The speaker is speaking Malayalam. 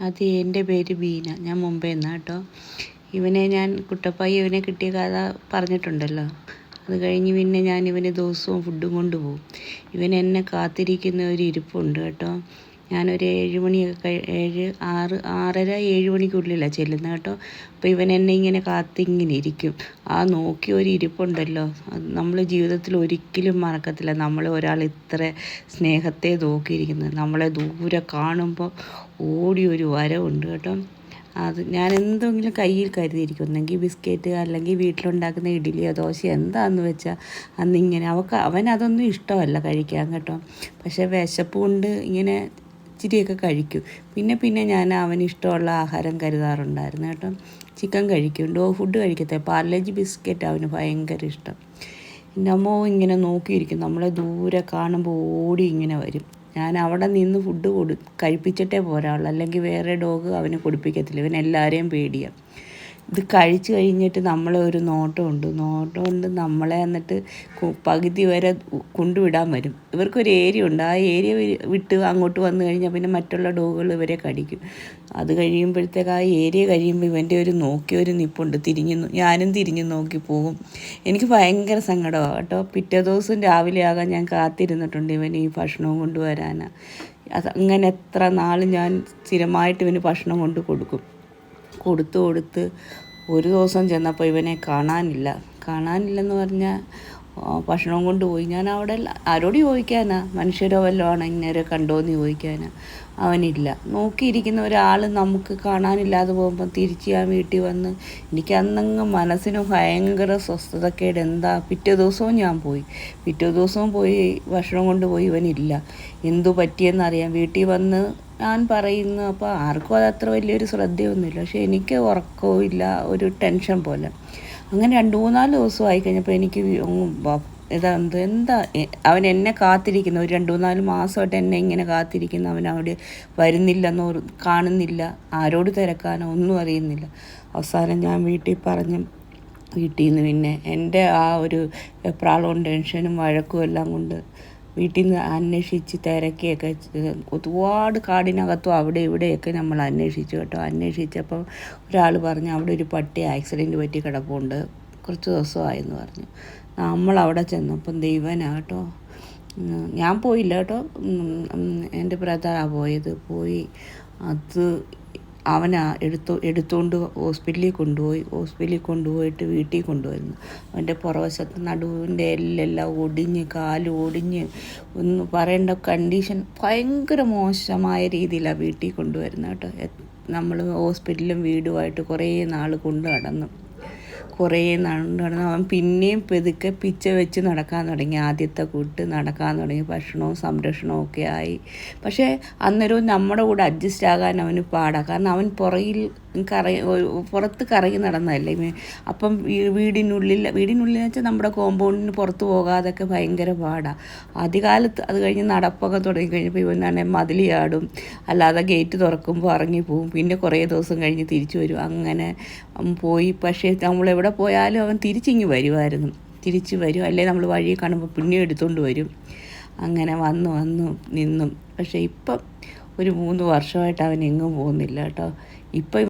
അത് എന്റെ പേര് ബീന. ഞാൻ മുമ്പേ നിന്നാ കേട്ടോ. ഇവനെ ഞാൻ കുട്ടപ്പായി ഇവനെ കിട്ടിയ കഥ പറഞ്ഞിട്ടുണ്ടല്ലോ. അത് കഴിഞ്ഞ് പിന്നെ ഞാൻ ഇവന് ദിവസവും ഫുഡും കൊണ്ടുപോകും. ഇവൻ എന്നെ കാത്തിരിക്കുന്ന ഒരു ഇരിപ്പുണ്ട് കേട്ടോ. ഞാനൊരു ഏഴ് മണിയൊക്കെ ഏഴ് ആറ് ആറര ഏഴ് മണിക്കുള്ളിലാണ് ചെല്ലുന്നത് കേട്ടോ. അപ്പോൾ ഇവൻ എന്നെ ഇങ്ങനെ കാത്തിങ്ങനെ ഇരിക്കും. ആ നോക്കി ഒരു ഇരിപ്പുണ്ടല്ലോ. നമ്മൾ ജീവിതത്തിൽ ഒരിക്കലും മറക്കത്തില്ല. നമ്മൾ ഒരാൾ ഇത്ര സ്നേഹത്തെ നോക്കിയിരിക്കുന്നത്. നമ്മളെ ദൂരെ കാണുമ്പോൾ ഓടി ഒരു വരവുണ്ട് കേട്ടോ. അത് ഞാൻ എന്തെങ്കിലും കയ്യിൽ കരുതിയിരിക്കും ഒന്നെങ്കിൽ ബിസ്ക്കറ്റ് അല്ലെങ്കിൽ വീട്ടിലുണ്ടാക്കുന്ന ഇഡ്ഡലിയോ ദോശയോ എന്താണെന്ന് വെച്ചാൽ അന്നിങ്ങനെ അവൻ അതൊന്നും ഇഷ്ടമല്ല കഴിക്കാൻ കേട്ടോ. പക്ഷേ വിശപ്പ് കൊണ്ട് ഇങ്ങനെ ഇച്ചിരിയൊക്കെ കഴിക്കും. പിന്നെ പിന്നെ ഞാൻ അവന് ഇഷ്ടമുള്ള ആഹാരം കരുതാറുണ്ടായിരുന്നു കേട്ടോ. ചിക്കൻ കഴിക്കും. ഡോ ഫുഡ് കഴിക്കത്തെ. പാർലേജ് ബിസ്ക്കറ്റ് അവന് ഭയങ്കര ഇഷ്ടം. എന്റെ അമ്മ ഇങ്ങനെ നോക്കിയിരിക്കും. നമ്മളെ ദൂരെ കാണുമ്പോൾ ഓടി ഇങ്ങനെ വരും. ഞാൻ അവിടെ നിന്ന് ഫുഡ് കൊടു കഴിപ്പിച്ചിട്ടേ പോരാളൂ അല്ലെങ്കിൽ വേറെ ഡോഗ് അവന് കൊടുപ്പിക്കത്തില്ല. ഇവൻ എല്ലാവരെയും പേടിയാണ് ഇത് കഴിച്ചു കഴിഞ്ഞിട്ട് നമ്മളെ ഒരു നോട്ടമുണ്ട്. നോട്ടമുണ്ട് നമ്മളെ എന്നിട്ട് പകുതി വരെ കൊണ്ടുവിടാൻ വരും. ഇവർക്കൊരു ഏരിയ ഉണ്ട്. ആ ഏരിയ വിട്ട് അങ്ങോട്ട് വന്നു കഴിഞ്ഞാൽ പിന്നെ മറ്റുള്ള ഡോഗുകൾ ഇവരെ കടിക്കും. അത് കഴിയുമ്പോഴത്തേക്ക് ആ ഏരിയ കഴിയുമ്പോൾ ഇവന്റെ ഒരു നോക്കി ഒരു നിപ്പുണ്ട്. തിരിഞ്ഞു ഞാനും തിരിഞ്ഞു നോക്കി പോകും. എനിക്ക് ഭയങ്കര സങ്കടമാണ് കേട്ടോ. പിറ്റേ ദിവസം രാവിലെ ആകാൻ ഞാൻ കാത്തിരുന്നിട്ടുണ്ട് ഇവൻ ഈ ഭക്ഷണവും കൊണ്ടുവരാനാണ് അത് അങ്ങനെ എത്ര നാൾ ഞാൻ സ്ഥിരമായിട്ട് ഇവന് ഭക്ഷണം കൊണ്ട് കൊടുക്കും. കൊടുത്ത് കൊടുത്ത് ഒരു ദിവസം ചെന്നപ്പോൾ ഇവനെ കാണാനില്ല. കാണാനില്ലെന്ന് പറഞ്ഞാൽ ഭക്ഷണം കൊണ്ട് പോയി. ഞാൻ അവിടെ ആരോട് ചോദിക്കാനാ? മനുഷ്യരോ വല്ലതും ആണ് ഇങ്ങനെ കണ്ടോന്ന് ചോദിക്കാനാ. അവനില്ല. നോക്കിയിരിക്കുന്ന ഒരാൾ നമുക്ക് കാണാനില്ലാതെ പോകുമ്പോൾ തിരിച്ച് ഞാൻ വീട്ടിൽ വന്ന് എനിക്ക് അന്നങ്ങ് മനസ്സിന് ഭയങ്കര സ്വസ്ഥതക്കേട്. എന്താ? പിറ്റേ ദിവസവും ഞാൻ പോയി. പിറ്റേ ദിവസവും പോയി ഭക്ഷണം കൊണ്ടുപോയി ഇവനില്ല. എന്തു പറ്റിയെന്നറിയാം. വീട്ടിൽ വന്ന് ഞാൻ പറയുന്നു അപ്പോൾ ആർക്കും അത് അത്ര വലിയൊരു ശ്രദ്ധയൊന്നുമില്ല. പക്ഷേ എനിക്ക് ഉറക്കവും ഇല്ല ഒരു ടെൻഷൻ പോലെ. അങ്ങനെ രണ്ട് മൂന്നാൽ ദിവസം ആയി കഴിഞ്ഞപ്പോൾ എനിക്ക് ഇതെന്ത് എന്താ അവൻ എന്നെ കാത്തിരിക്കുന്ന. ഒരു രണ്ട് മൂന്നാൽ മാസമായിട്ട് എന്നെ ഇങ്ങനെ കാത്തിരിക്കുന്ന. അവൻ അവിടെ വരുന്നില്ലെന്നോ കാണുന്നില്ല. ആരോട് തിരക്കാനോ ഒന്നും അറിയുന്നില്ല. അവസാനം ഞാൻ വീട്ടിൽ പറഞ്ഞു വീട്ടിൽ നിന്ന് പിന്നെ എന്റെ ആ ഒരു പ്രാളവും ടെൻഷനും വഴക്കും എല്ലാം കൊണ്ട് വീട്ടിൽ നിന്ന് അന്വേഷിച്ച് തിരക്കിയൊക്കെ ഒരുപാട് കാടിനകത്തും അവിടെ ഇവിടെയൊക്കെ നമ്മൾ അന്വേഷിച്ചു കേട്ടോ. അന്വേഷിച്ചപ്പോൾ ഒരാൾ പറഞ്ഞു അവിടെ ഒരു പട്ടി ആക്സിഡന്റ് പറ്റി കിടപ്പുണ്ട്. കുറച്ച് ദിവസമായെന്ന് പറഞ്ഞു. നമ്മൾ അവിടെ ചെന്നപ്പം ദൈവനാട്ടോ ഞാൻ പോയില്ല കേട്ടോ. എന്റെ ബ്രദറാണ് പോയത്. പോയി അത് അവനാ എടുത്തു എടുത്തുകൊണ്ട് ഹോസ്പിറ്റലിൽ കൊണ്ടുപോയി. ഹോസ്പിറ്റലിൽ കൊണ്ടുപോയിട്ട് വീട്ടിൽ കൊണ്ടുവരുന്നു അവന്റെ പുറവശത്ത് നടുവിന്റെ എല്ലെല്ലാം ഒടിഞ്ഞ് കാൽ ഒടിഞ്ഞ് ഒന്ന് പറയേണ്ട കണ്ടീഷൻ ഭയങ്കര മോശമായ രീതിയിലാണ് വീട്ടിൽ കൊണ്ടുവരുന്നത് കേട്ടോ. നമ്മൾ ഹോസ്പിറ്റലും വീടുമായിട്ട് കുറേ നാൾ കൊണ്ട് നടന്നു. കുറേ നടന്ന് അവൻ പിന്നെയും പെതുക്കെ പിച്ച വെച്ച് നടക്കാൻ തുടങ്ങി. ആദ്യത്തെ കൂട്ട് നടക്കാൻ തുടങ്ങി. ഭക്ഷണവും സംരക്ഷണവും ഒക്കെ ആയി. പക്ഷേ അന്നേരവും നമ്മുടെ കൂടെ അഡ്ജസ്റ്റ് ആകാൻ അവന് പാടാണ് കാരണം അവൻ പുറകിൽ കറങ്ങി പുറത്ത് കറങ്ങി നടന്നതല്ലേ? അപ്പം വീടിനുള്ളിൽ വീടിനുള്ളിൽ വെച്ചാൽ നമ്മുടെ കോമ്പൗണ്ടിന് പുറത്ത് പോകാതൊക്കെ ഭയങ്കര പാടാണ് ആദ്യകാലത്ത് അത് കഴിഞ്ഞ് നടപ്പൊക്കെ തുടങ്ങിക്കഴിഞ്ഞപ്പോൾ ഇവനാണെ മതിൽ ചാടും അല്ലാതെ ഗേറ്റ് തുറക്കുമ്പോൾ ഇറങ്ങി പോവും. പിന്നെ കുറേ ദിവസം കഴിഞ്ഞ് തിരിച്ചു വരും. അങ്ങനെ പോയി. പക്ഷേ നമ്മളെവിടെ പോയാലും അവൻ തിരിച്ചിങ്ങി വരുമായിരുന്നു തിരിച്ചു വരും. അല്ലെ നമ്മൾ വഴി കാണുമ്പോൾ പിന്നെ എടുത്തുകൊണ്ട് വരും. അങ്ങനെ വന്നു വന്നു നിന്നും. പക്ഷേ ഇപ്പം ഒരു മൂന്ന് വർഷമായിട്ട് അവൻ എങ്ങും പോകുന്നില്ല കേട്ടോ. ഇപ്പം